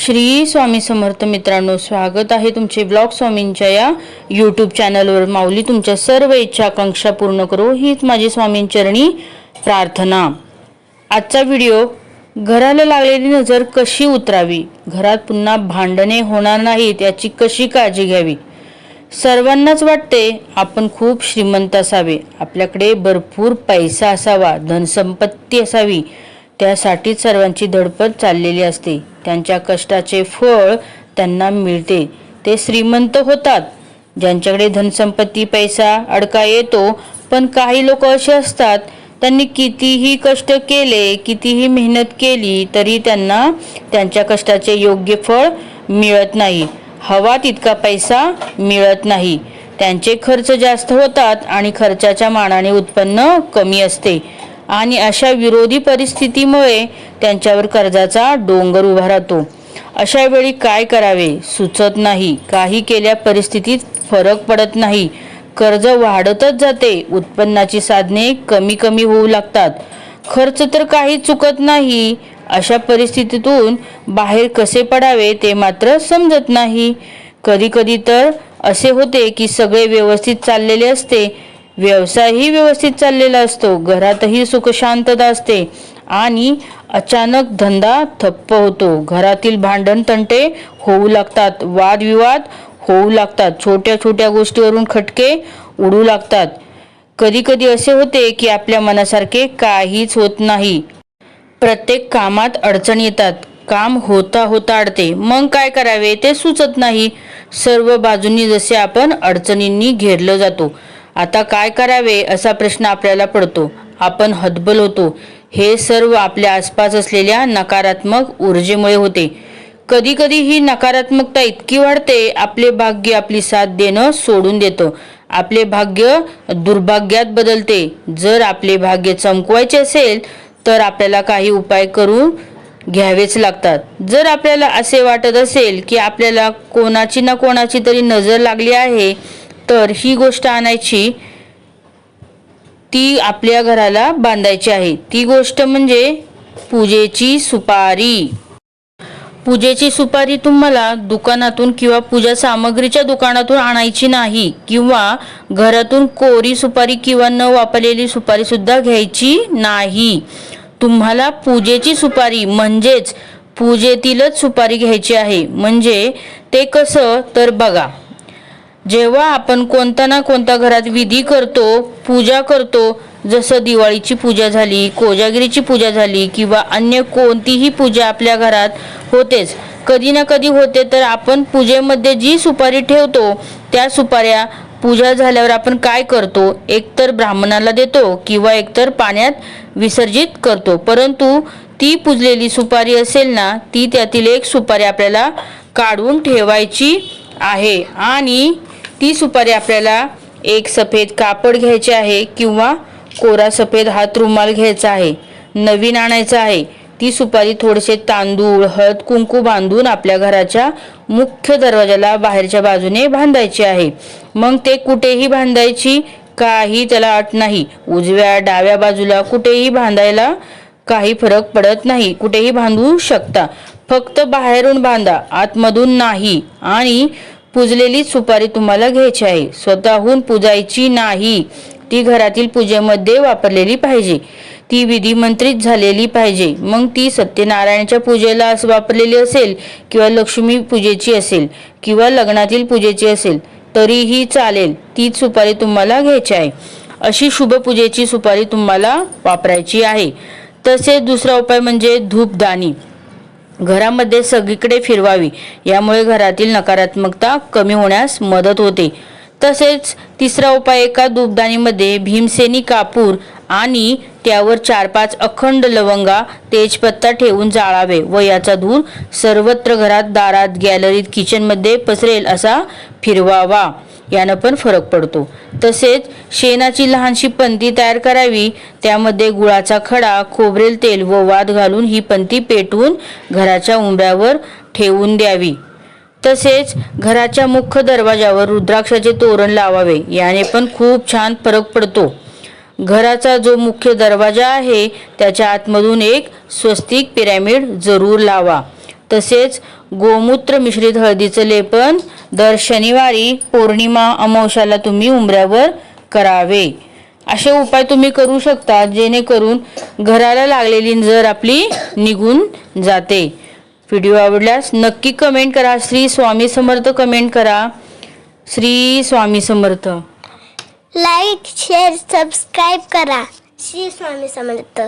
श्री स्वामी समर्थ मित्रांनो स्वागत आहे तुमचे ब्लॉग स्वामींच्या या यूट्यूब चॅनलवर माऊली तुमच्या सर्व इच्छा आकांक्षा पूर्ण करो. हीच माझी स्वामींचरणी प्रार्थना. आजचा व्हिडिओ घराला लागलेली नजर कशी उतरावी? घरात पुन्हा भांडणे होणार नाहीत याची कशी काळजी घ्यावी? सर्वांनाच वाटते आपण खूप श्रीमंत असावे. आपल्याकडे भरपूर पैसा असावा धनसंपत्ती असावी. त्यासाठीच सर्वांची धडपड चाललेली असते. त्यांच्या कष्टाचे फळ त्यांना मिळते. ते श्रीमंत होतात. ज्यांच्याकडे धनसंपत्ती पैसा अडका येतो पण काही लोक असे असतात त्यांनी कितीही कष्ट केले कितीही मेहनत केली तरी त्यांना त्यांच्या कष्टाचे योग्य फळ मिळत नाही. हवा तितका पैसा मिळत नाही. त्यांचे खर्च जास्त होतात आणि खर्चाच्या मानाने उत्पन्न कमी असते. आणि अशा विरोधी परिस्थितीमुळे त्यांच्यावर कर्जाचा डोंगर उभा राहतो. अशा वेळी काय करावे? सुचत नाही. काही केल्या परिस्थितीत फरक पडत नाही. कर्ज वाढतच जाते. उत्पन्नाची साधने कमी कमी होऊ लागतात. खर्च तर काही चुकत नाही. अशा परिस्थितीतून बाहेर कसे पडावे ते मात्र समजत नाही. कधी कधी तर असे होते की सगळे व्यवस्थित चाललेले असते. व्यवसायही व्यवस्थित चाललेला असतो. घरातही सुख शांतता असते आणि अचानक धंदा ठप्प होतो. घरातील भांडण तंटे होऊ लागतात. वादविवाद होऊ लागतात. छोट्या छोट्या गोष्टीवरून खटके उडू लागतात. कधी कधी असे होते की आपल्या मनासारखे काहीच होत नाही. प्रत्येक कामात अडचण येतात. काम होता होता अडते. मग काय करावे ते सुचत नाही. सर्व बाजूंनी जसे आपण अडचणींनी घेरलं जातो. आता काय करावे असा प्रश्न आपल्याला पडतो. आपण हतबल होतो. हे सर्व आपल्या आसपास असलेल्या नकारात्मक ऊर्जेमुळे होते. कधी कधी ही नकारात्मकता इतकी वाढते आपले भाग्य आपली साथ देणं सोडून देतं. आपले भाग्य दुर्भाग्यात बदलते. जर आपले भाग्य चमकवायचे असेल तर आपल्याला काही उपाय करून घ्यावेच लागतात. जर आपल्याला असे वाटत असेल की आपल्याला कोणाची ना कोणाची तरी नजर लागली आहे तर ही गोष्ट आणायची ती आपल्या घराला बांधायची आहे. ती गोष्ट म्हणजे पूजेची सुपारी. पूजेची सुपारी तुम्हाला दुकानातून किंवा पूजा सामग्रीच्या दुकानातून आणायची नाही किंवा घरातून कोरी सुपारी किंवा न वापरलेली सुपारी सुद्धा घ्यायची नाही. तुम्हाला पूजेची सुपारी म्हणजेच पूजेतीलच सुपारी घ्यायची आहे. म्हणजे ते कसं? तर बघा. जेव्हा आपण कोणता ना कोणता घरात विधी करतो पूजा करतो जसं दिवाळीची पूजा झाली कोजागिरीची पूजा झाली किंवा अन्य कोणतीही पूजा आपल्या घरात होतेच. कधी ना कधी होते तर आपण पूजेमध्ये जी सुपारी ठेवतो त्या सुपाऱ्या पूजा झाल्यावर आपण काय करतो? एकतर ब्राह्मणाला देतो किंवा एकतर पाण्यात विसर्जित करतो. परंतु ती पुजलेली सुपारी असेल ना ती त्यातील एक सुपारी आपल्याला काढून ठेवायची आहे. आणि ती सुपारी आपल्याला एक सफेद कापड घ्यायचे आहे किंवा कोरा सफेद हात रुमाल घ्यायचा आहे नवीन आणायचा आहे. ती सुपारी थोडेसे तांदूळ हळद कुंकू बांधून आपल्या घराच्या मुख्य दरवाजाला बाहेरच्या बाजूने बांधायची आहे. मग ते कुठेही बांधायची काही त्याला अट नाही. उजव्या डाव्या बाजूला कुठेही बांधायला काही फरक पडत नाही. कुठेही बांधू शकता. फक्त बाहेरून बांधा आतमधून नाही. आणि पूजलेली सुपारी तुम्हाला घ्यायची आहे. स्वतःहून पूजायची नाही. ती घरातील पूजेमध्ये वापरलेली पाहिजे. ती विधिमंत्रित झालेली पाहिजे. मग ती सत्यनारायणाच्या पूजेला असं वापरलेली असेल किंवा लक्ष्मी पूजेची असेल किंवा लग्नातील पूजेची असेल तरीही चालेल. तीच सुपारी तुम्हाला घ्यायची आहे. अशी शुभपूजेची सुपारी तुम्हाला वापरायची आहे. तसेच दुसरा उपाय म्हणजे धूपदानी घरामध्ये सगळीकडे फिरवावी. यामुळे घरातील नकारात्मकता कमी होण्यास मदत होते. तसेच तिसरा उपाय एका दुबदाणीमध्ये भीमसेनी कापूर आणि त्यावर चार पाच अखंड लवंगा तेजपत्ता ठेवून जाळावे व याचा धूर सर्वत्र घरात दारात गॅलरीत किचनमध्ये पसरेल असा फिरवावा. यानं पण फरक पडतो. तसेच शेणाची लहानशी पंती तयार करावी त्यामध्ये गुळाचा खडा खोबरेल तेल व वाद घालून ही पंती पेटवून घराच्या उंबऱ्यावर ठेवून द्यावी. तसेच घराच्या मुख्य दरवाजावर रुद्राक्षाचे तोरण लावावे याने पण खूप छान फरक पडतो. घराचा जो मुख्य दरवाजा आहे त्याच्या आतमधून एक स्वस्तिक पिरॅमिड जरूर लावा. तसेच गोमूत्र मिश्रित हळदीचं लेपन दर शनिवारी पौर्णिमा अमावश्याला तुम्ही उंबऱ्यावर करावे. असे उपाय तुम्ही करू शकता जेणेकरून घराला लागलेली नजर आपली निघून जाते. व्हिडिओ आवडल्यास नक्की कमेंट करा. श्री स्वामी समर्थ कमेंट करा. Shri Swami Samarth. Like share subscribe करा. श्री स्वामी समर्थ.